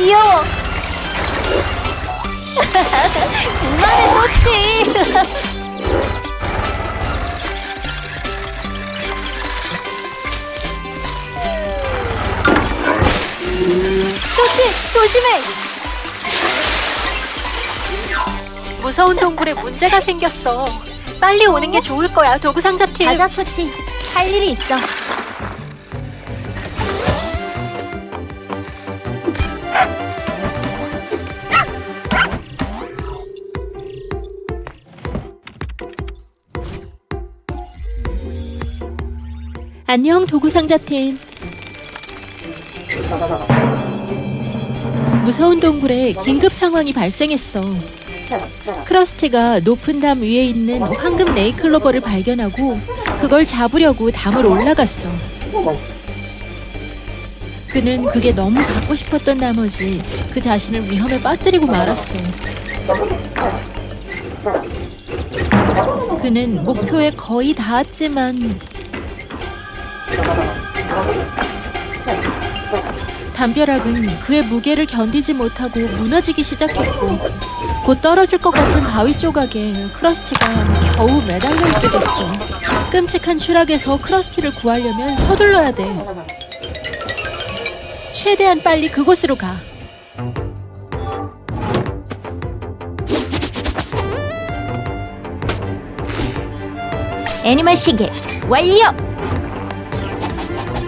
귀여워. 그만해, 좋지. 좋지, 조심해. 무서운 동굴에 문제가 생겼어. 빨리 오는 게 좋을 거야, 도구 상자팀. 가자, 토치. 할 일이 있어. 안녕, 도구 상자팀. 무서운 동굴에 긴급 상황이 발생했어. 크러스티가 높은 담 위에 있는 황금 네이클로버를 발견하고 그걸 잡으려고 담을 올라갔어. 그는 그게 너무 갖고 싶었던 나머지 그 자신을 위험에 빠뜨리고 말았어. 그는 목표에 거의 닿았지만 담벼락은 그의 무게를 견디지 못하고 무너지기 시작했고 곧 떨어질 것 같은 바위 조각에 크러스티가 겨우 매달려 있게 됐어. 끔찍한 추락에서 크러스티를 구하려면 서둘러야 돼. 최대한 빨리 그곳으로 가. 애니마 시계 완료!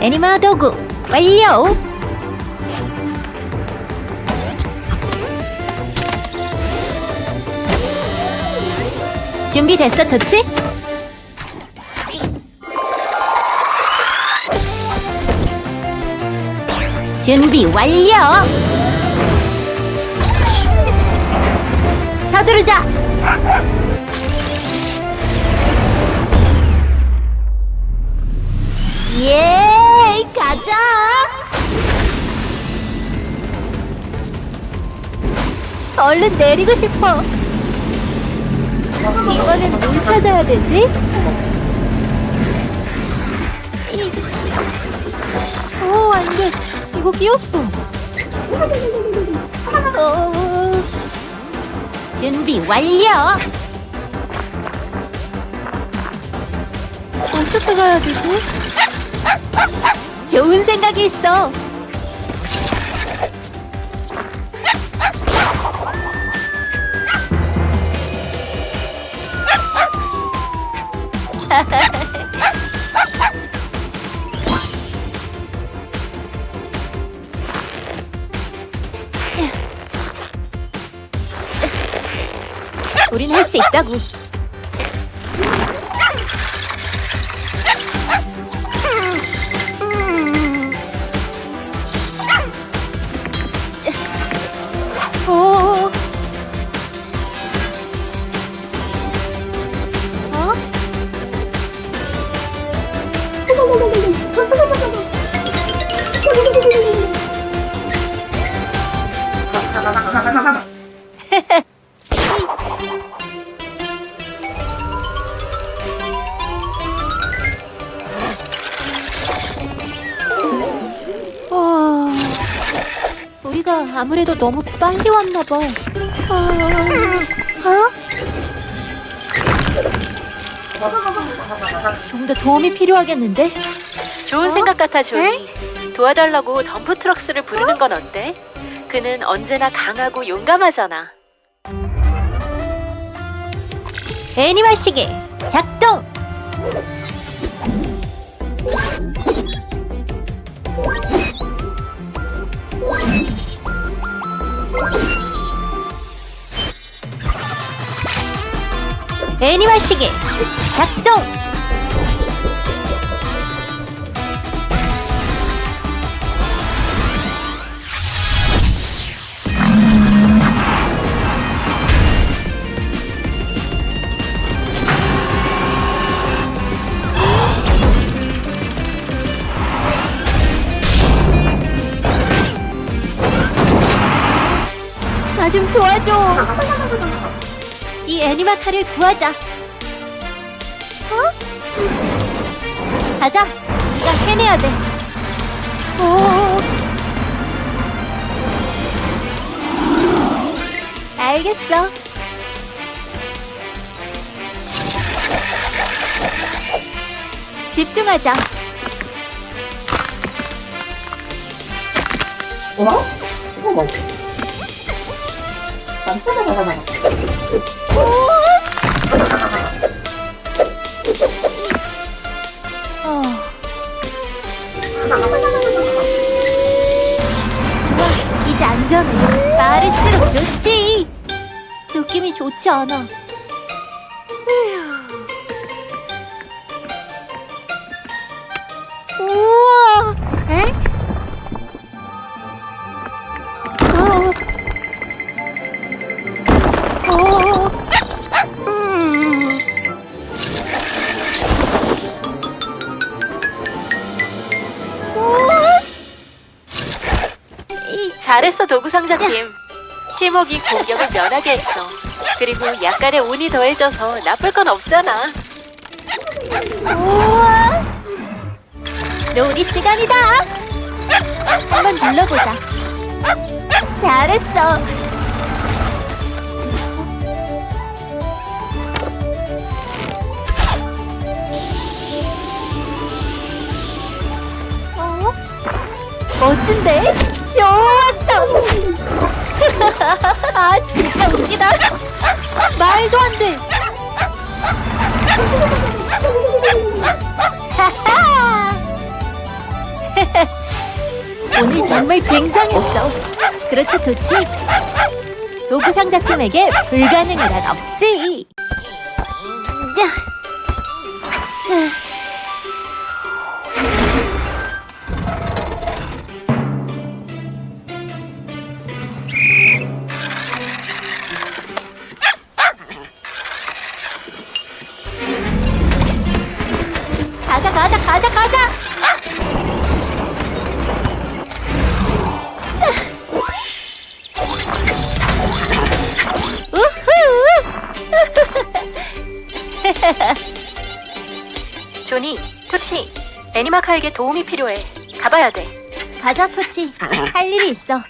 애니마 도구 완료! 준비됐어, 토치? 준비 완료! 서두르자! 예, 가자! 얼른 내리고 싶어. 찾아야 되지? 이... 어, 안 돼. 이거 끼웠어. 어... 준비 완료! 어떻게 가야 되지? 좋은 생각이 있어. 우 아무래도 너무 빨리 왔나 봐. 어? 어? 좀 더 도움이 필요하겠는데? 좋은 어? 생각 같아, 조이. 도와달라고 덤프 트럭스를 부르는 건 어때? 그는 언제나 강하고 용감하잖아. 애니마 시계 작동! 애니마 시계 작동! 나 좀 도와줘. 애니마카를 구하자. 어? 가자. 우리가 해내야 돼. 오. 알겠어. 집중하자. 어? 어머. 난 찾아가자마자. 좋아, 이제 안전해. 빠를수록 좋지. 느낌이 좋지 않아. 잘했어 도구상자팀. 팀워크 공격을 면하게 했어. 그리고 약간의 운이 더해져서 나쁠 건 없잖아. 우와! 놀이 시간이다! 한번 눌러보자. 잘했어. 어? 멋진데? 좋 았어! 아, 진짜 웃기다! 말도 안 돼. 오늘 정말 굉장했어. 그렇지, 도치? 도구 상자 팀에게 불가능한 한 없지. 자. 애니마카에게 도움이 필요해. 가봐야 돼. 가자, 토치. 할 일이 있어.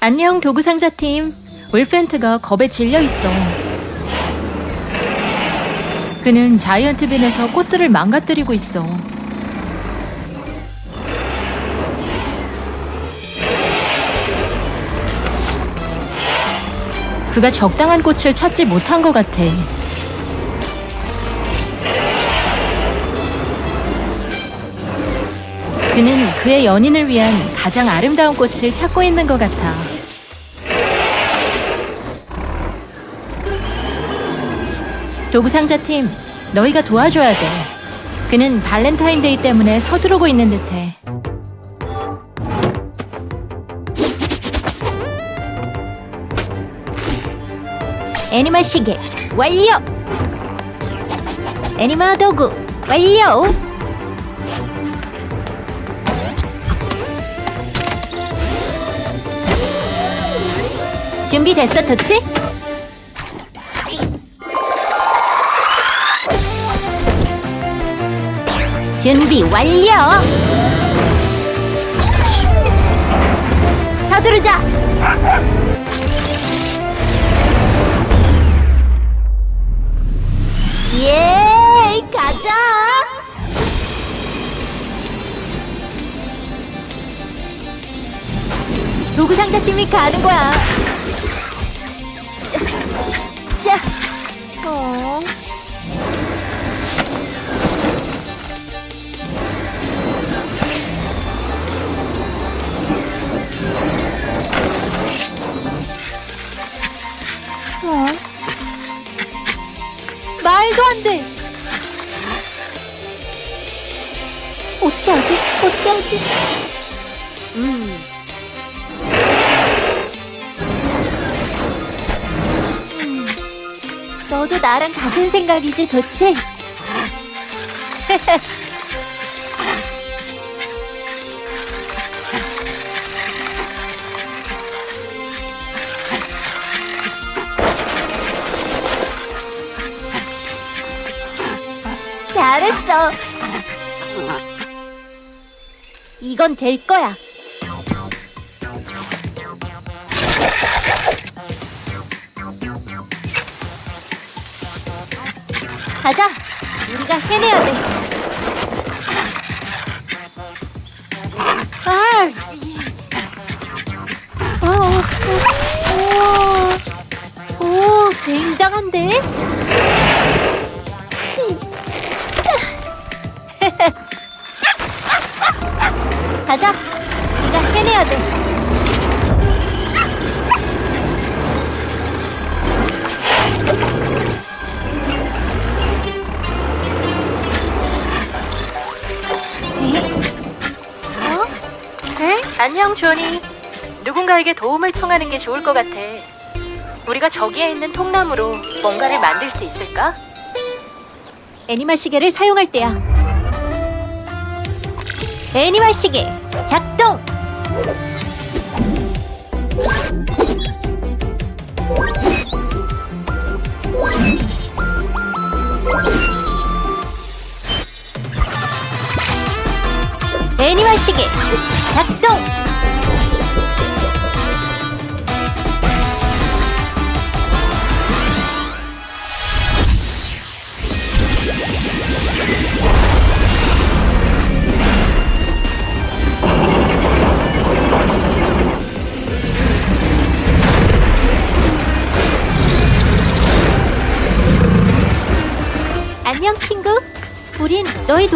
안녕 도구상자팀. 울펜트가 겁에 질려 있어. 그는 자이언트 빈에서 꽃들을 망가뜨리고 있어. 그가 적당한 꽃을 찾지 못한 것 같아. 그는 그의 연인을 위한 가장 아름다운 꽃을 찾고 있는 것 같아. 도구상자팀, 너희가 도와줘야 돼. 그는 발렌타인데이 때문에 서두르고 있는 듯해. 애니마 시계 완료. 애니마 도구 완료. 준비됐어, 토치? 준비 완료. 서두르자. 예, 가자. 도구 상자 팀이 가는 거야. 야, 무슨 생각이지 좋지? 잘했어. 이건 될 거야. 가자. 우리가 해내야 돼. 아! 어, 오, 오, 굉장한데? 가자. 우리가 해내야 돼. 안녕, 조니. 누군가에게 도움을 청하는 게 좋을 것 같아. 우리가 저기에 있는 통나무로 뭔가를 만들 수 있을까? 애니마 시계를 사용할 때야. 애니마 시계 작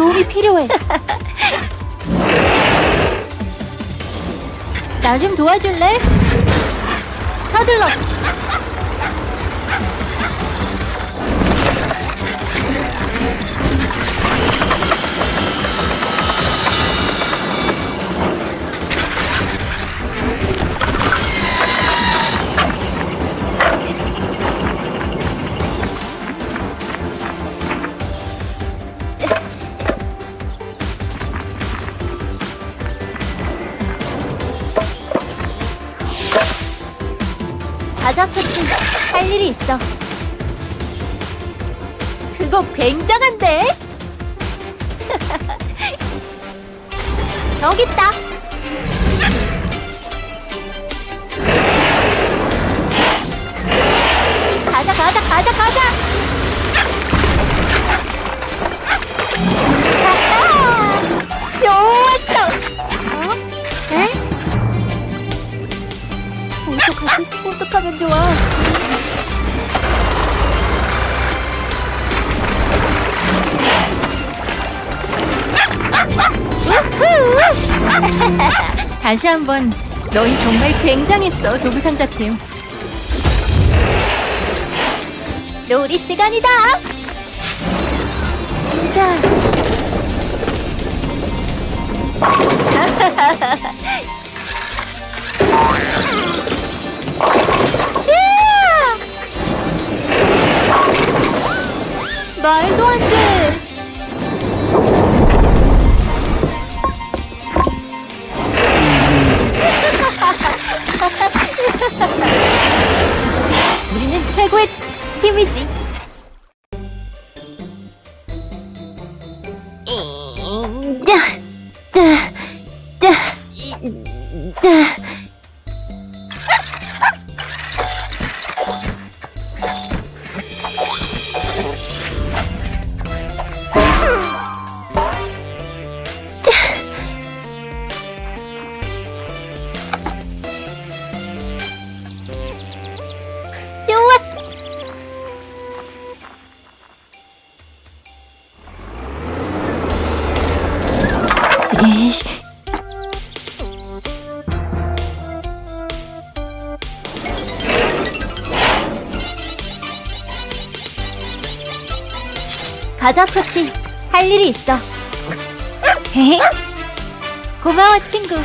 도움이 필요해. 나 좀 도와줄래? 서둘러. 어떡하면 좋아? 다시 한번 너희 정말 굉장했어 도구상자팀. 놀이 시간이다. 자. 말도 안 돼. 우리는 최고의 팀이지. 가자, 코치. 할 일이 있어. 고마워, 친구.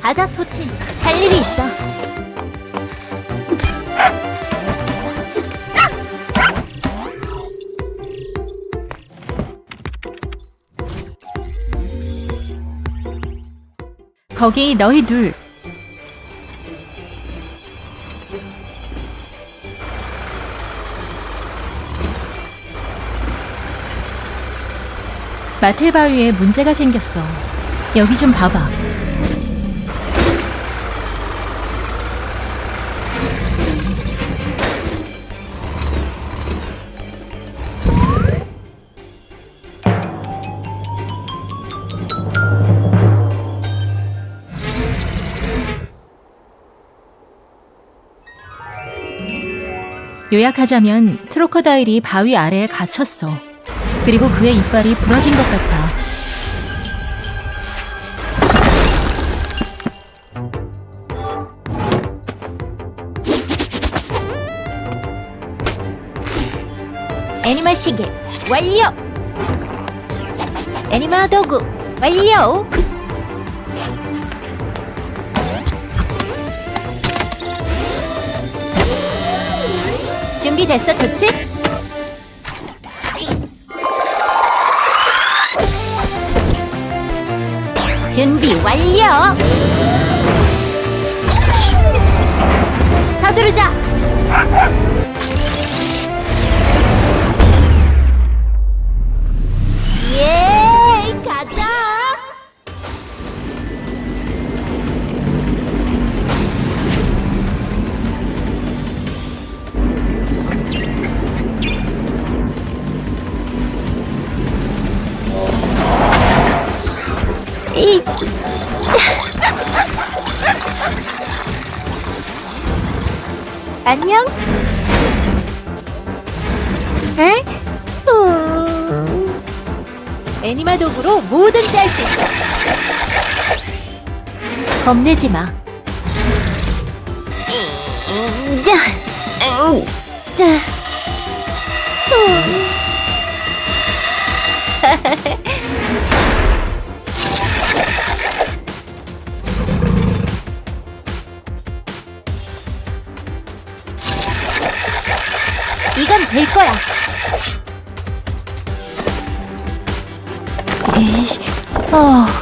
가자, 토치. 할 일이 있어. 거기 너희 둘. 마텔바위에 문제가 생겼어. 여기 좀 봐봐. 요약하자면 트로커다일이 바위 아래에 갇혔어. 그리고 그의 이빨이 부러진 것 같아. 애니마 시계 완료. 애니마 도구 완료. 준비됐어, 좋지? 준비 완료. 서두르자. 안녕. 에? 음. 애니마 도구로 뭐든지 할 수 있어. 겁내지 마. 이건 될 거야. 이씨, 어.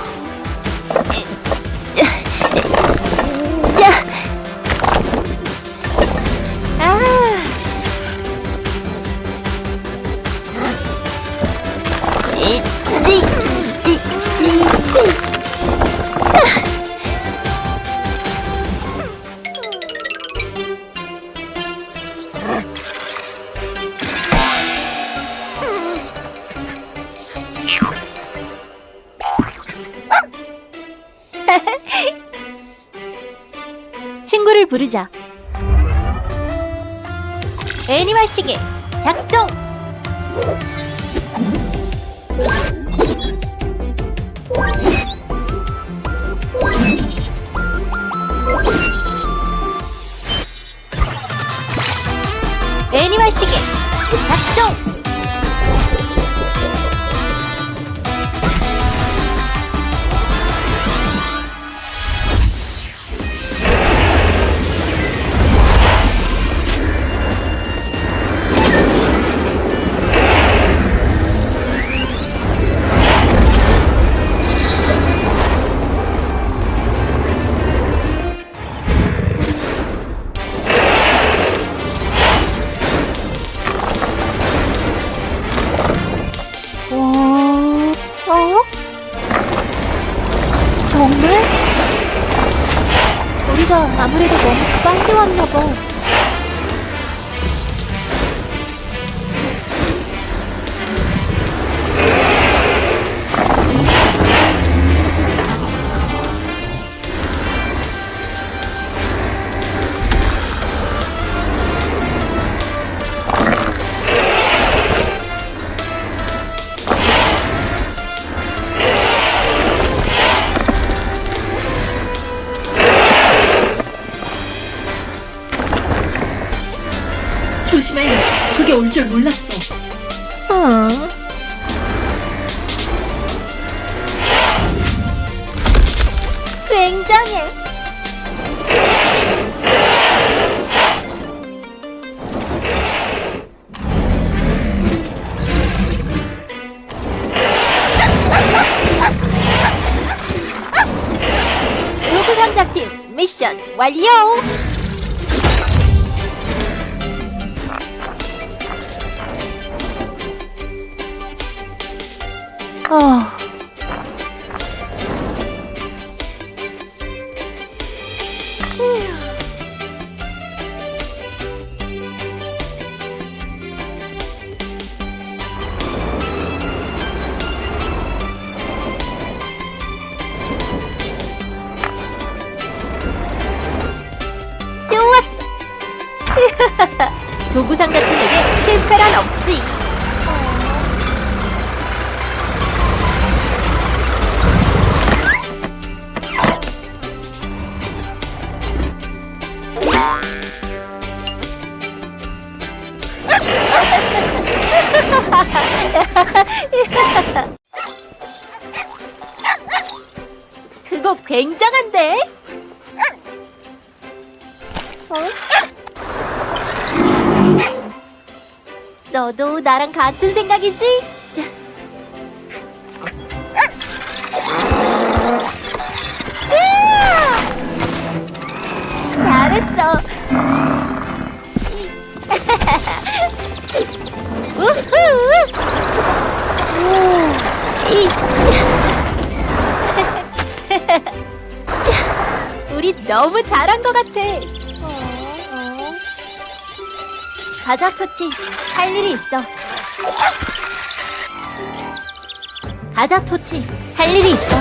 친구를 부르자. 애니마 시계 올 줄 몰랐어. 응. 굉장해. 로그 감자팀 미션 완료. 어. 그거 굉장한데? 어? 너도 나랑 같은 생각이지? 한 것 같아. 가자, 토치. 할 일이 있어. 가자, 토치. 할 일이 있어.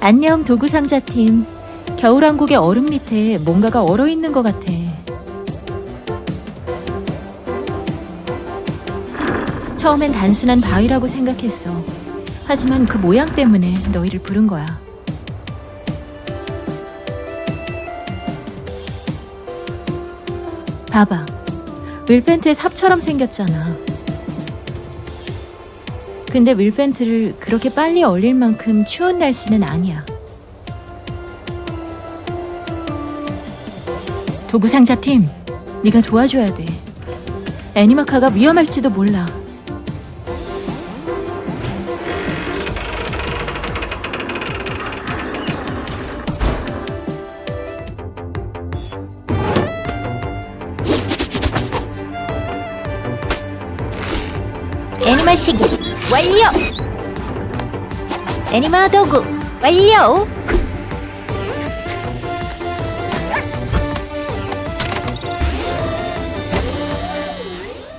안녕 도구 상자팀. 겨울왕국의 얼음 밑에 뭔가가 얼어 있는 것 같아. 처음엔 단순한 바위라고 생각했어. 하지만 그 모양 때문에 너희를 부른 거야. 봐봐. 윌펜트의 삽처럼 생겼잖아. 근데 윌펜트를 그렇게 빨리 얼릴 만큼 추운 날씨는 아니야. 도구상자팀, 네가 도와줘야 돼. 애니마카가 위험할지도 몰라. 시계 완료! 애니마 도구 완료!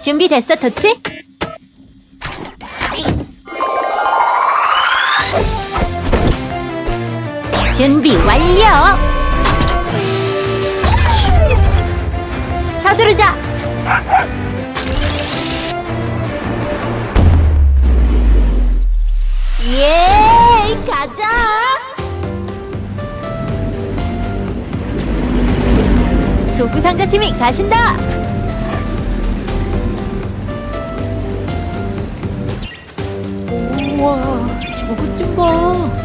준비됐어, 토치? 준비 완료! 서두르자! 도구 상자 팀이 가신다. 우와, 저것 좀 봐.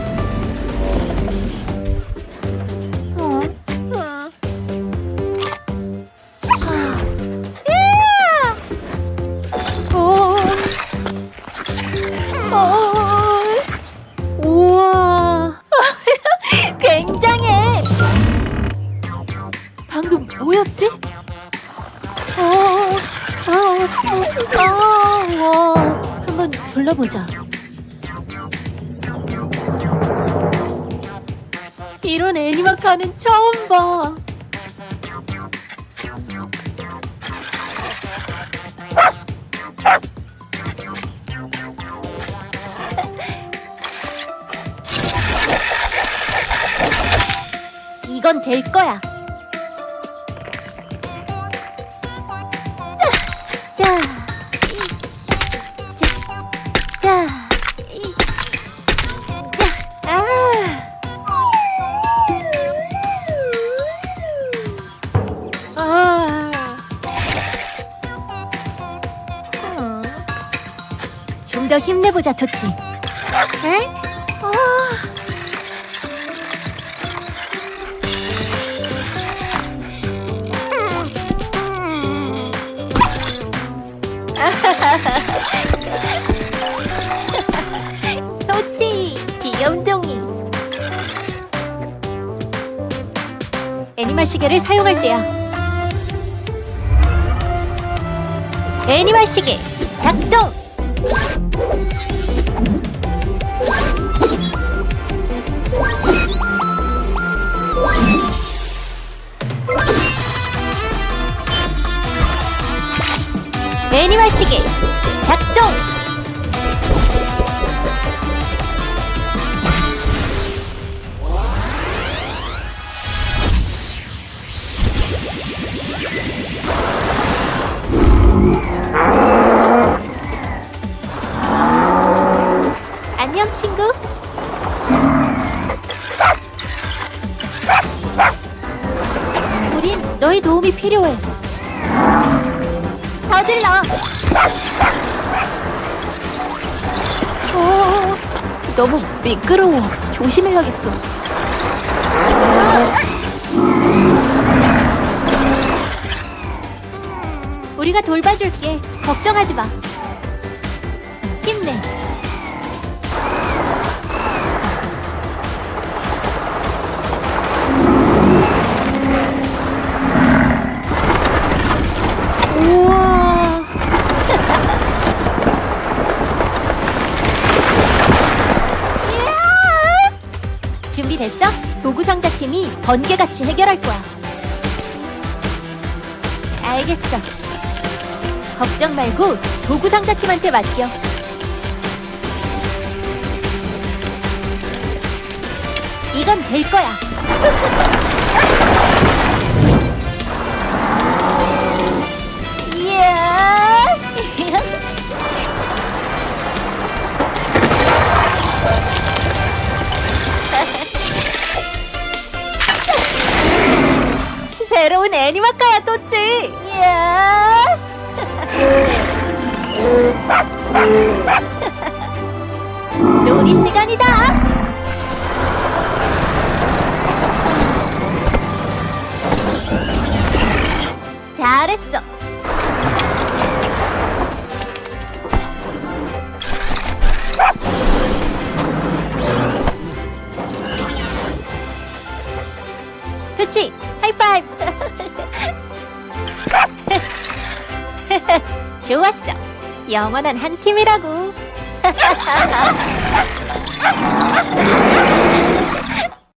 이건 될 거야. 자, 이, 자, 자, 이, 자, 아. 아. 좀 더 힘내보자, 토치. 에? 시계를 사용할 때야. 애니마 시계 작동. 애니마 시계 작동. 너의 도움이 필요해. 서둘러. 오, 너무 미끄러워. 조심해야겠어. 우리가 돌봐줄게. 걱정하지 마. 힘내. 번개같이 해결할 거야. 알겠어. 걱정 말고 도구 상자 팀한테 맡겨. 이건 될 거야. 영원한 한 팀이라고.